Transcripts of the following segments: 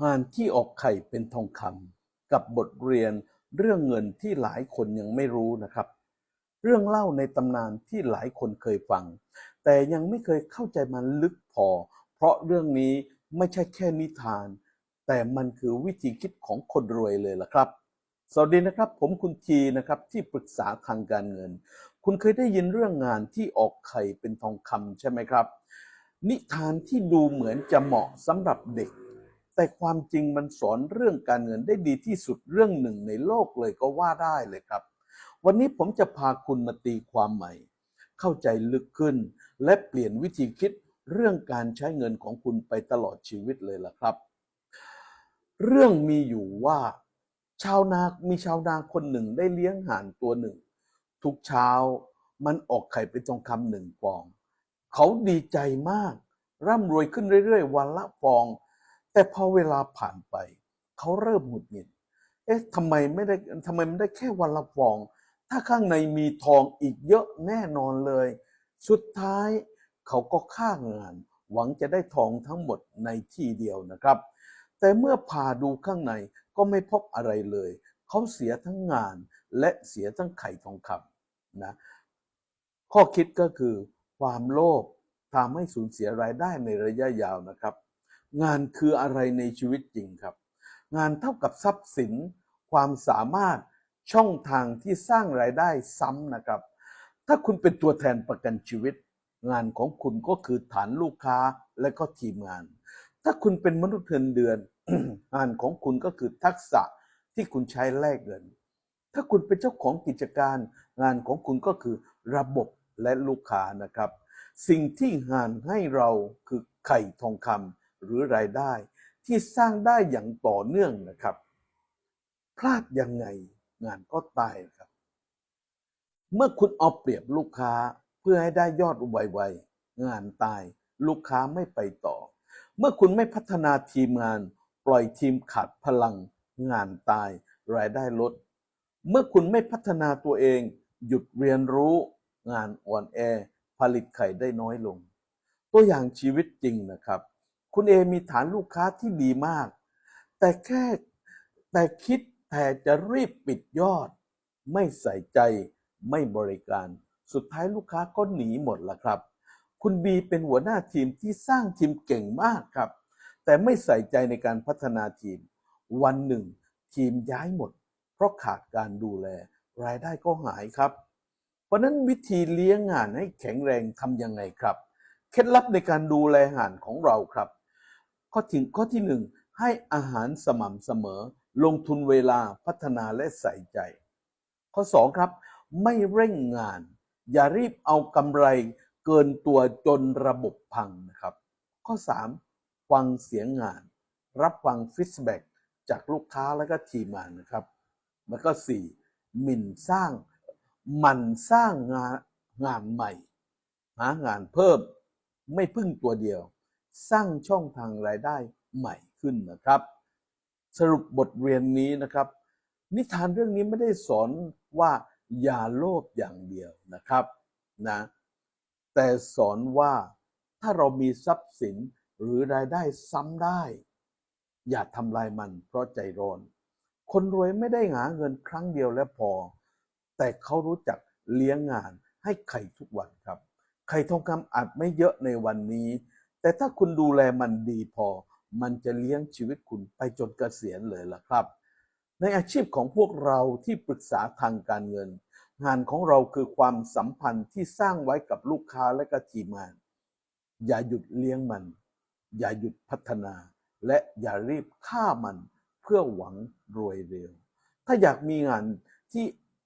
ห่านที่ออกไข่เป็นทองคำกับบทเรียนเรื่องเงินที่หลายคนยังไม่รู้นะครับ เรื่องเล่าในตำนานที่หลายคนเคยฟัง แต่ยังไม่เคยเข้าใจมันลึกพอ เพราะเรื่องนี้ไม่ใช่แค่นิทาน แต่มันคือวิธีคิดของคนรวยเลยล่ะครับ สวัสดีนะครับ ผมคุณทีนะครับที่ปรึกษาทางการเงิน คุณเคยได้ยินเรื่องงานที่ออกไข่เป็นทองคำใช่ไหมครับ นิทานที่ดูเหมือนจะเหมาะสำหรับเด็ก แต่ความจริงมันสอนเรื่องการเงินได้ดีที่สุดเรื่องหนึ่งในโลกเลยก็ว่าได้เลยครับ วันนี้ผมจะพาคุณมาตีความใหม่ เข้าใจลึกขึ้น และเปลี่ยนวิธีคิดเรื่องการใช้เงินของคุณไปตลอดชีวิตเลยล่ะครับ เรื่องมีอยู่ว่า ชาวนา มีชาวนาคนหนึ่งได้เลี้ยงห่านตัวหนึ่ง ทุกเช้ามันออกไข่เป็นทองคำหนึ่งฟอง เขาดีใจมาก ร่ำรวยขึ้นเรื่อยๆ วันละฟอง แต่พอเวลาผ่านไป เขาเริ่มหงุดหงิด เอ๊ะทำไมไม่ได้ทำไมมันได้แค่วันละฟอง ถ้าข้างในมีทองอีกเยอะแน่นอนเลย สุดท้ายเขาก็ฆ่างาน หวังจะได้ทองทั้งหมดในที่เดียวนะครับ แต่เมื่อผ่าดูข้างในก็ไม่พบอะไรเลย เขาเสียทั้งงานและเสียทั้งไข่ทองคำนะข้อคิดก็คือความโลภทำให้สูญเสียรายได้ในระยะยาวนะครับ งานคืออะไรในชีวิตจริงครับ งานเท่ากับทรัพย์สิน ความสามารถช่องทางที่สร้างรายได้ซ้ำนะครับ ถ้าคุณเป็นตัวแทนประกันชีวิต งานของคุณก็คือฐานลูกค้าและก็ทีมงาน ถ้าคุณเป็นมนุษย์เงินเดือน งานของคุณก็คือทักษะที่คุณใช้แลกเงิน ถ้าคุณเป็นเจ้าของกิจการ งานของคุณก็คือระบบและลูกค้านะครับ สิ่งที่งานให้เราคือไข่ทองคำ หรือรายได้ที่สร้างได้อย่างต่อเนื่องนะครับ พลาดยังไงงานก็ตายครับ เมื่อคุณเอาเปรียบลูกค้าเพื่อให้ได้ยอดไวๆงานตาย ลูกค้าไม่ไปต่อ เมื่อคุณไม่พัฒนาทีมงาน ปล่อยทีมขาดพลัง งานตาย รายได้ลด เมื่อคุณไม่พัฒนาตัวเอง หยุดเรียนรู้ งานอ่อนแอ ผลิตไข่ได้น้อยลง ตัวอย่างชีวิตจริงนะครับ คุณเอมีฐานลูกค้าที่ดีมาก แต่แค่แต่คิดแต่จะรีบปิดยอด ไม่ใส่ใจไม่บริการ สุดท้ายลูกค้าก็หนีหมดละครับ คุณบีเป็นหัวหน้าทีมที่สร้างทีมเก่งมากครับ แต่ไม่ใส่ใจในการพัฒนาทีม วันหนึ่ง ทีมย้ายหมด เพราะขาดการดูแล รายได้ก็หายครับ เพราะนั้นวิธีเลี้ยงงานให้แข็งแรงทำยังไงครับ เคล็ดลับในการดูแลห่านของเราครับ ข้อที่ข้อที่หนึ่งให้อาหารสม่ำเสมอ ลงทุนเวลาพัฒนาและใส่ใจ ข้อสองครับ ไม่เร่งงาน อย่ารีบเอากำไรเกินตัวจนระบบพังนะครับ ข้อสามฟังเสียงงาน รับฟังฟีดแบ็กจากลูกค้าและก็ทีมงานนะครับ แล้วก็สี่หมิ่นสร้างมันสร้างงานงานใหม่ หางานเพิ่ม ไม่พึ่งตัวเดียว สร้างช่องทางรายได้ใหม่ขึ้นนะครับ สรุปบทเรียนนี้นะครับ นิทานเรื่องนี้ไม่ได้สอนว่าอย่าโลภอย่างเดียวนะครับนะแต่สอนว่าถ้าเรามีทรัพย์สินหรือรายได้ซ้ำได้ อย่าทำลายมันเพราะใจร้อน คนรวยไม่ได้หาเงินครั้งเดียวและพอ แต่เขารู้จักเลี้ยงงานให้ไข่ทุกวันครับ ไข่ทองคำอาจไม่เยอะในวันนี้ แต่ถ้าคุณดูแลมันดีพอ มันจะเลี้ยงชีวิตคุณไปจนเกษียณเลยล่ะครับ ในอาชีพของพวกเราที่ปรึกษาทางการเงิน งานของเราคือความสัมพันธ์ที่สร้างไว้กับลูกค้าและก็ทีมงาน อย่าหยุดเลี้ยงมัน อย่าหยุดพัฒนา และอย่ารีบฆ่ามันเพื่อหวังรวยเร็ว ถ้าอยากมีงานที่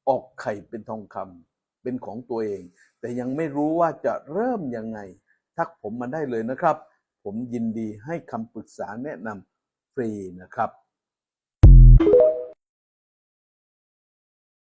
ออกไข่เป็นทองคำเป็นของตัวเอง แต่ยังไม่รู้ว่าจะเริ่มยังไง ทักผมมาได้เลยนะครับ ผมยินดีให้คำปรึกษาแนะนำฟรีนะครับ